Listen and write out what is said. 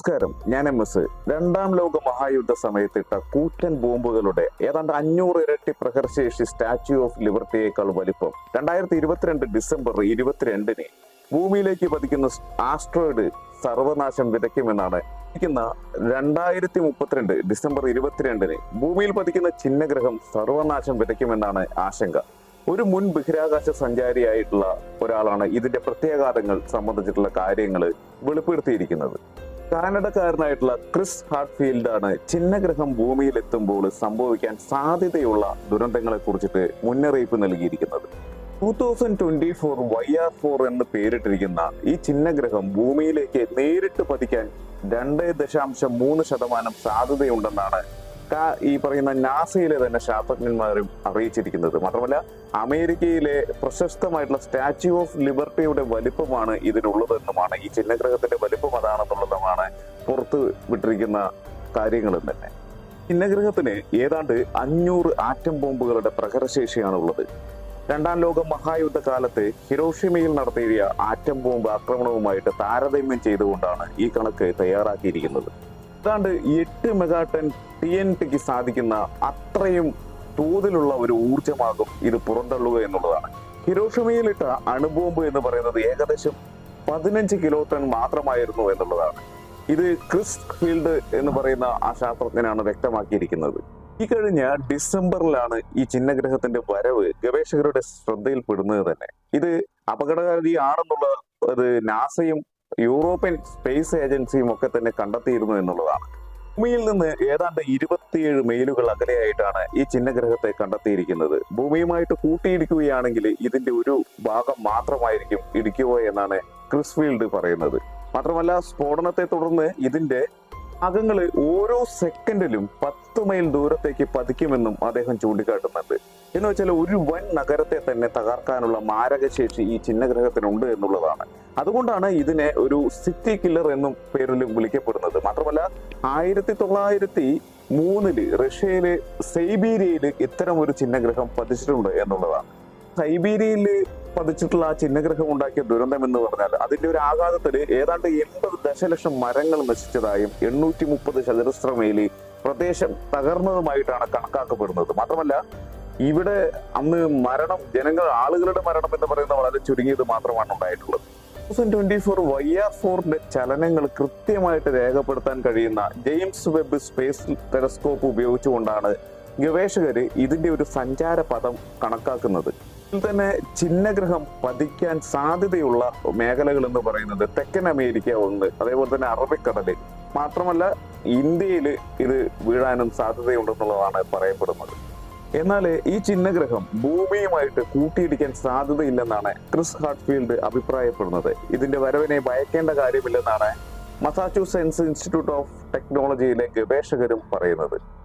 നമസ്കാരം. ഞാൻ M S. രണ്ടാം ലോക മഹായുദ്ധ സമയത്തിട്ട കൂറ്റൻ ബോംബുകളുടെ ഏതാണ്ട് അഞ്ഞൂറ് ഇരട്ടി പ്രഹർശേഷി സ്റ്റാച്യു ഓഫ് ലിബർട്ടിയേക്കാൾ വലിപ്പം. രണ്ടായിരത്തി ഇരുപത്തിരണ്ട് ഡിസംബർ ഇരുപത്തിരണ്ടിന് ഭൂമിയിലേക്ക് പതിക്കുന്ന ആസ്ട്രോയിഡ് സർവനാശം വിതയ്ക്കുമെന്നാണ്. രണ്ടായിരത്തി മുപ്പത്തിരണ്ട് ഡിസംബർ ഇരുപത്തിരണ്ടിന് ഭൂമിയിൽ പതിക്കുന്ന ചിഹ്നഗ്രഹം സർവനാശം വിതയ്ക്കുമെന്നാണ് ആശങ്ക. ഒരു മുൻ ബഹിരാകാശ സഞ്ചാരിയായിട്ടുള്ള ഒരാളാണ് ഇതിന്റെ പ്രത്യാഘാതങ്ങൾ സംബന്ധിച്ചിട്ടുള്ള കാര്യങ്ങൾ വെളിപ്പെടുത്തിയിരിക്കുന്നത്. കാനഡക്കാരനായിട്ടുള്ള ക്രിസ് ഹാർട്ട്ഫീൽഡ് ആണ് ചിഹ്നഗ്രഹം ഭൂമിയിൽ എത്തുമ്പോൾ സംഭവിക്കാൻ സാധ്യതയുള്ള ദുരന്തങ്ങളെ കുറിച്ചിട്ട് മുന്നറിയിപ്പ് നൽകിയിരിക്കുന്നത്. Two thousand twenty four Y R four എന്ന് പേരിട്ടിരിക്കുന്ന ഈ ചിഹ്നഗ്രഹം ഭൂമിയിലേക്ക് നേരിട്ട് പതിക്കാൻ രണ്ട് ദശാംശം മൂന്ന് ശതമാനം സാധ്യതയുണ്ടെന്നാണ് ഈ പറയുന്ന നാസയിലെ തന്നെ ശാസ്ത്രജ്ഞന്മാരും അറിയിച്ചിരിക്കുന്നത്. മാത്രമല്ല അമേരിക്കയിലെ പ്രശസ്തമായിട്ടുള്ള സ്റ്റാച്യു ഓഫ് ലിബർട്ടിയുടെ വലിപ്പമാണ് ഇതിനുള്ളതെന്നുമാണ് ഈ ചിഹ്നഗ്രഹത്തിന്റെ വലിപ്പം അതാണെന്നുള്ളതുമാണ് പുറത്ത് വിട്ടിരിക്കുന്ന കാര്യങ്ങളും തന്നെ. ചിഹ്നഗ്രഹത്തിന് ഏതാണ്ട് അഞ്ഞൂറ് ആറ്റം ബോംബുകളുടെ പ്രഹരശേഷിയാണ് ഉള്ളത് രണ്ടാം ലോക മഹായുദ്ധ കാലത്ത് ഹിരോഷിമയിൽ നടത്തിയ ആറ്റം ബോംബ് ആക്രമണവുമായിട്ട് താരതമ്യം ചെയ്തുകൊണ്ടാണ് ഈ കണക്ക് തയ്യാറാക്കിയിരിക്കുന്നത്. ഏതാണ്ട് എട്ട് മെഗാ മെഗാടൺ ടി എൻ ടിക്ക് സാധിക്കുന്ന അത്രയും തോതിലുള്ള ഒരു ഊർജമാകും ഇത് പുറന്തള്ളുക എന്നുള്ളതാണ്. ഹിരോഷമയിലിട്ട അണുബോംബ് എന്ന് പറയുന്നത് ഏകദേശം പതിനഞ്ച് കിലോ ടൺ മാത്രമായിരുന്നു എന്നുള്ളതാണ്. ഇത് ക്രിസ് ഫീൽഡ് എന്ന് പറയുന്ന ആ ശാസ്ത്രജ്ഞനാണ് വ്യക്തമാക്കിയിരിക്കുന്നത്. ഈ കഴിഞ്ഞ ഡിസംബറിലാണ് ഈ ചിഹ്നഗ്രഹത്തിന്റെ വരവ് ഗവേഷകരുടെ ശ്രദ്ധയിൽപ്പെടുന്നത് തന്നെ. ഇത് അപകടകാരിയാണെന്നുള്ള അത് നാസയും യൂറോപ്യൻ സ്പേസ് ഏജൻസിയും ഒക്കെ തന്നെ കണ്ടെത്തിയിരുന്നു എന്നുള്ളതാണ്. ഭൂമിയിൽ നിന്ന് ഏതാണ്ട് ഇരുപത്തിയേഴ് മൈലുകൾ അകലെയായിട്ടാണ് ഈ ചിഹ്നഗ്രഹത്തെ കണ്ടെത്തിയിരിക്കുന്നത്. ഭൂമിയുമായിട്ട് കൂട്ടിയിടിക്കുകയാണെങ്കിൽ ഇതിന്റെ ഒരു ഭാഗം മാത്രമായിരിക്കും ഇടിക്കുക എന്നാണ് ക്രിസ്ഫീൽഡ് പറയുന്നത്. മാത്രമല്ല സ്ഫോടനത്തെ തുടർന്ന് ഇതിന്റെ ഭാഗങ്ങൾ ഓരോ സെക്കൻഡിലും പത്ത് മൈൽ ദൂരത്തേക്ക് പതിക്കുമെന്നും അദ്ദേഹം ചൂണ്ടിക്കാട്ടുന്നുണ്ട്. എന്ന് വെച്ചാൽ ഒരു വൻ നഗരത്തെ തന്നെ തകർക്കാനുള്ള മാരകശേഷി ഈ ചിഹ്നഗ്രഹത്തിനുണ്ട് എന്നുള്ളതാണ്. അതുകൊണ്ടാണ് ഇതിനെ ഒരു സിറ്റി കില്ലർ എന്നും പേരിലും വിളിക്കപ്പെടുന്നത്. മാത്രമല്ല ആയിരത്തി തൊള്ളായിരത്തി മൂന്നിൽ റഷ്യയിൽ സൈബീരിയയിൽ ഇത്തരം ഒരു ചിഹ്നഗ്രഹം പതിച്ചിട്ടുണ്ട് എന്നുള്ളതാണ്. സൈബീരിയയിൽ പതിച്ചിട്ടുള്ള ആ ചിഹ്നഗ്രഹം ഉണ്ടാക്കിയ ദുരന്തം എന്ന് പറഞ്ഞാൽ അതിന്റെ ഒരു ആഘാതത്തിൽ ഏതാണ്ട് എൺപത് ദശലക്ഷം മരങ്ങൾ നശിച്ചതായും എണ്ണൂറ്റി മുപ്പത് ചതുരശ്ര മൈലി പ്രദേശം തകർന്നതുമായിട്ടാണ് കണക്കാക്കപ്പെടുന്നത്. മാത്രമല്ല ഇവിടെ അന്ന് മരണം ജനങ്ങൾ ആളുകളുടെ മരണം എന്ന് പറയുന്നത് വളരെ ചുരുങ്ങിയത് മാത്രമാണ് ഉണ്ടായിട്ടുള്ളത്. Thousand twenty four Y R ഫോറിന്റെ ചലനങ്ങൾ കൃത്യമായിട്ട് രേഖപ്പെടുത്താൻ കഴിയുന്ന ജെയിംസ് വെബ് സ്പേസ് ടെലസ്കോപ്പ് ഉപയോഗിച്ചുകൊണ്ടാണ് ഗവേഷകർ ഇതിന്റെ ഒരു സഞ്ചാര പദം കണക്കാക്കുന്നത്. തന്നെ ചിഹ്നഗ്രഹം പതിക്കാൻ സാധ്യതയുള്ള മേഖലകൾ എന്ന് പറയുന്നത് തെക്കൻ അമേരിക്ക ഒന്ന് അതേപോലെ തന്നെ അറബിക്കടൽ. മാത്രമല്ല ഇന്ത്യയിൽ ഇത് വീഴാനും സാധ്യതയുണ്ടെന്നുള്ളതാണ് പറയപ്പെടുന്നത്. എന്നാൽ ഈ ചിഹ്നഗ്രഹം ഭൂമിയുമായിട്ട് കൂട്ടിയിടിക്കാൻ സാധ്യതയില്ലെന്നാണ് ക്രിസ് ഹാർട്ട്ഫീൽഡ് അഭിപ്രായപ്പെടുന്നത്. ഇതിന്റെ വരവിനെ ഭയക്കേണ്ട കാര്യമില്ലെന്നാണ് മസാച്യൂസെറ്റ്സ് ഇൻസ്റ്റിറ്റ്യൂട്ട് ഓഫ് ടെക്നോളജിയിലെ ഗവേഷകരും പറയുന്നത്.